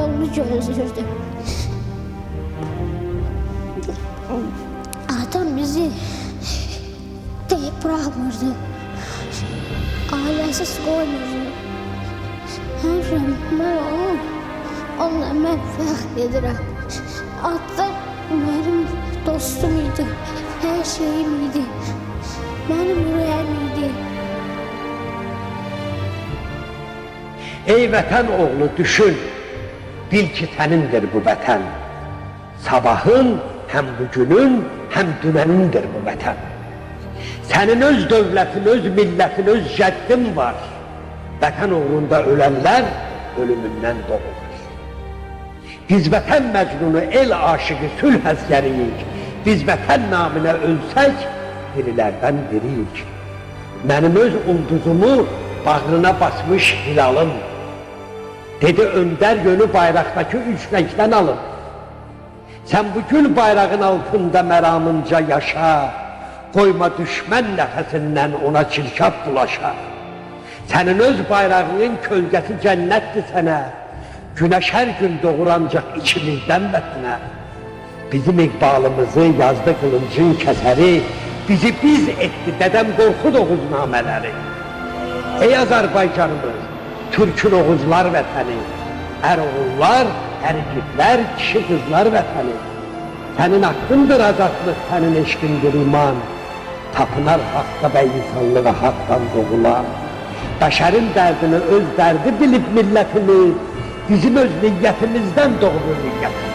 oğlunu gözlürdü. Atam bizi deyip bırakmırdı. Ailesiz koymurdu. Həmişə mən onu, onunla mən fəxr edirəm. Atam mənim dostum idi, hər şeyim idi. Mənim ürəyim idi. Ey vətən oğlu düşün, bil ki sənindir bu vətən. Sabahın həm bugünün, həm dünənindir bu vətən. Sənin öz dövlətin, öz millətin, öz cəddin var. Vətən uğrunda ölənlər ölümündən doğulur. Biz vətən məcnunu, el aşıqı, sülh əskəriyik. Biz vətən naminə ölsək, dirilərdən diriyik. Mənim öz ulduzumu bağrına basmış hilalım. Dedi önder yönü bayraktaki üç renkten alın. Sen bu gül bayrağın altında meramınca yaşa. Koyma düşmen nefesinden ona çirkap bulaşa. Senin öz bayrağının kölgesi cennettir sana. Güneş her gün doğur ancak içimizden vətənə. Bizim iqbalımızı yazdı kılıncın keseri, bizi biz etti dedem korku dokuz nameleri. Ey Azərbaycanımız, Türkün oğuzlar vətəni, ər oğullar, ərgitlər, kişi qızlar vətəni. Sənin haqqındır azadlıq, sənin eşqindir iman. Tapınar haqqa və insanlığa haqdan doğulan. Bəşərin dərdini öz dərdi bilib millətimiz, bizim öz niyyətimizdən doğulur niyyətimiz.